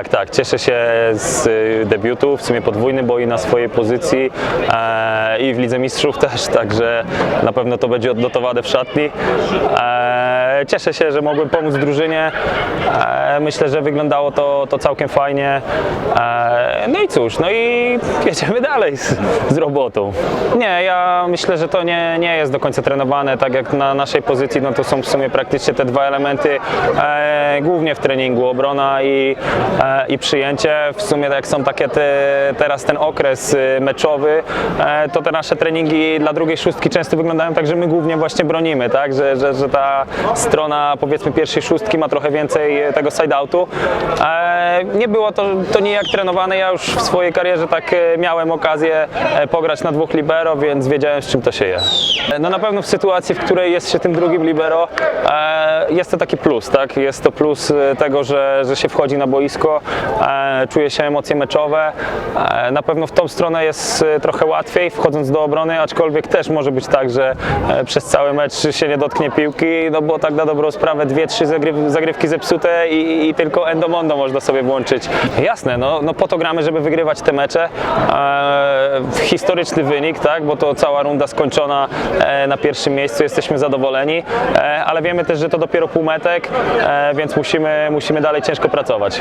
Tak, tak. Cieszę się z y, debiutu, w sumie podwójny, bo i na swojej pozycji e, i w Lidze Mistrzów też, także na pewno to będzie odnotowane w szatni. E, cieszę się, że mogłem pomóc drużynie. E, myślę, że wyglądało to, to całkiem fajnie. E, no i cóż, no i jedziemy dalej z, z robotą. Nie, ja myślę, że to nie, nie jest do końca trenowane, tak jak na naszej pozycji, no to są w sumie praktycznie te dwa elementy, e, głównie w treningu, obrona i, i przyjęcie. W sumie jak są takie te, teraz ten okres y, meczowy, to te nasze treningi dla drugiej szóstki często wyglądają tak, że my głównie właśnie bronimy, tak, że, że, że ta strona powiedzmy pierwszej szóstki ma trochę więcej e, tego side-outu. E, nie było to, to nijak trenowane, ja już w swojej karierze tak e, miałem okazję pograć na dwóch libero, więc wiedziałem z czym to się je. No na pewno w sytuacji, w której jest się tym drugim libero, jest to taki plus, tak? Jest to plus tego, że, że się wchodzi na boisko, czuje się emocje meczowe. Na pewno w tą stronę jest trochę łatwiej wchodząc do obrony, aczkolwiek też może być tak, że przez cały mecz się nie dotknie piłki, no bo tak na dobrą sprawę dwie, trzy zagryw, zagrywki zepsute i, i tylko endomondo można sobie włączyć. Jasne, no, no po to gramy, żeby wygrywać te mecze. E, historyczny wynik, tak, bo to cała runda skończona e, na pierwszym miejscu, jesteśmy zadowoleni, e, ale wiemy też, że to dopiero półmetek, e, więc musimy, musimy dalej ciężko pracować.